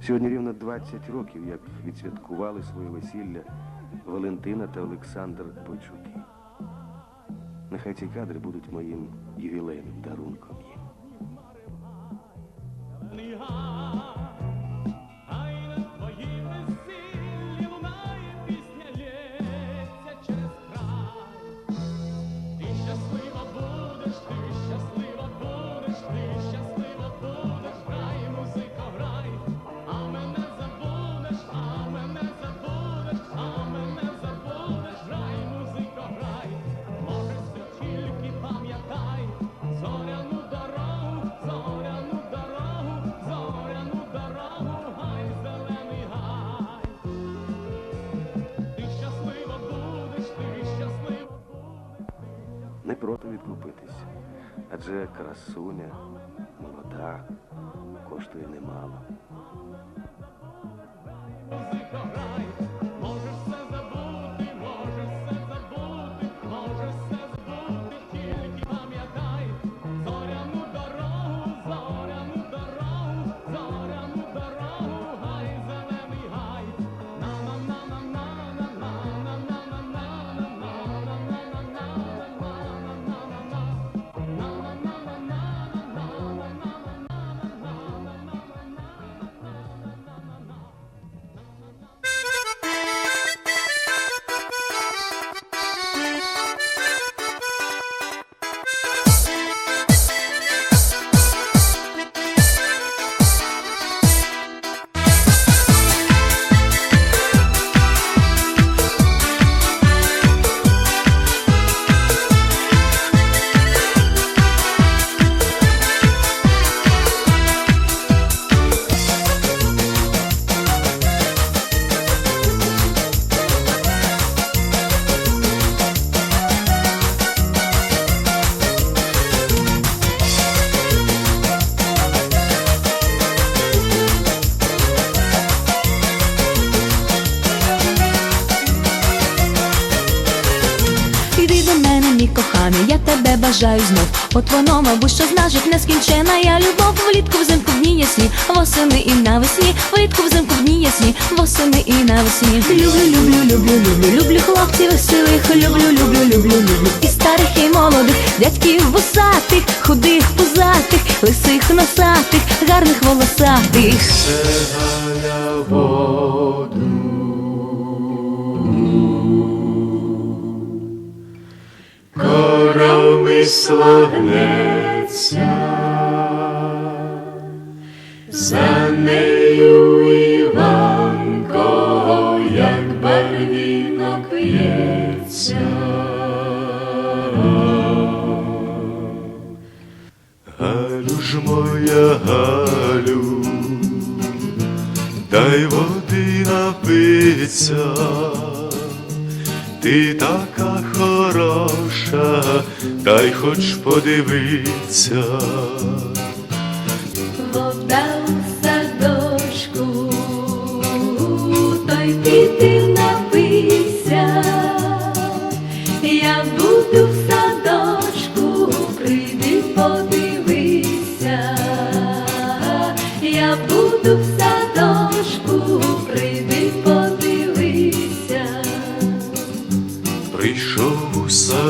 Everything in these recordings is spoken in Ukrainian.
Сьогодні рівно 20 років, як відсвяткували своє весілля Валентина та Олександр Бойчуки. Нехай ці кадри будуть моїм ювілейним дарунком. Проти відкупитись, адже красуня молода, коштує немало. Бажаю знов. От воно, мабуть, що значить нескінчена я любов. Влітку взимку в дні ясні, восени і навесні, влітку взимку в дні ясні, восени і навесні. Люблю, люблю, люблю, люблю, люблю хлопців веселих, люблю, люблю, люблю, люблю. І старих, і молодих, дядьків вусатих, худих, пузатих, лисих, носатих, гарних волосатих. Коромисло за нею Іванко, як барвінок п'ється. Галю ж моя Галю, дай води напиться. Ти така хороша, дай хоч подивиться.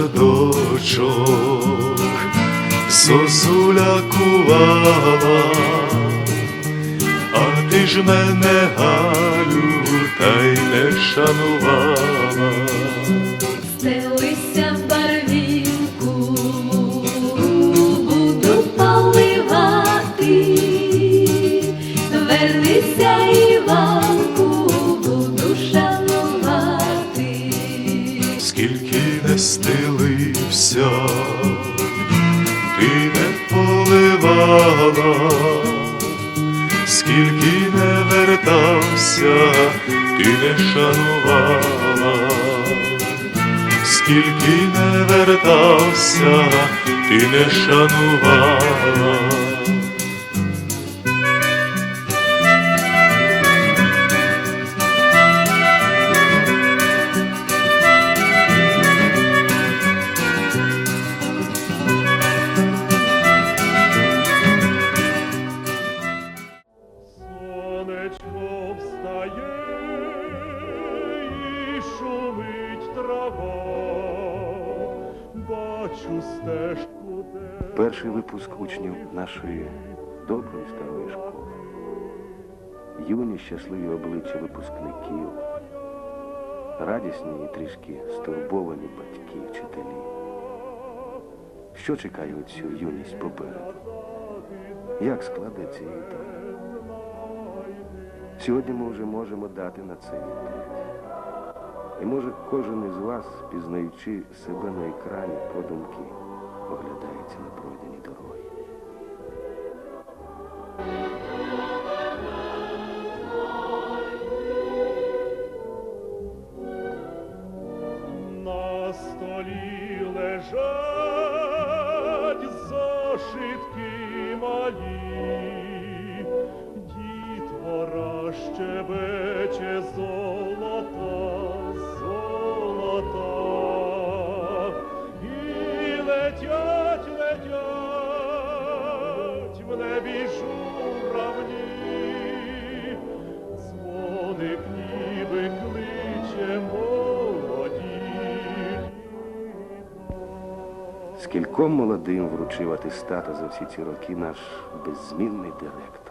Садочок, зозуля кувала, а ти ж мене Галю, та й не шанувала. Вертався, ти не шанувала, скільки не вертався, ти не шанувала. Перший випуск учнів нашої доброї старої школи. Юні щасливі обличчя випускників, радісні і трішки стурбовані батьки, вчителі. Що чекає цю юність попереду? Як складеться її доля? Сьогодні ми вже можемо дати на це відповідь. І може кожен із вас, пізнаючи себе на екрані, подумки, оглядається на пройдені дороги. На столі лежать зошитки малі, дітвора щебече золота, летять, летять ніби кличе молоді. Скільком молодим вручив атестата за всі ці роки наш беззмінний директор.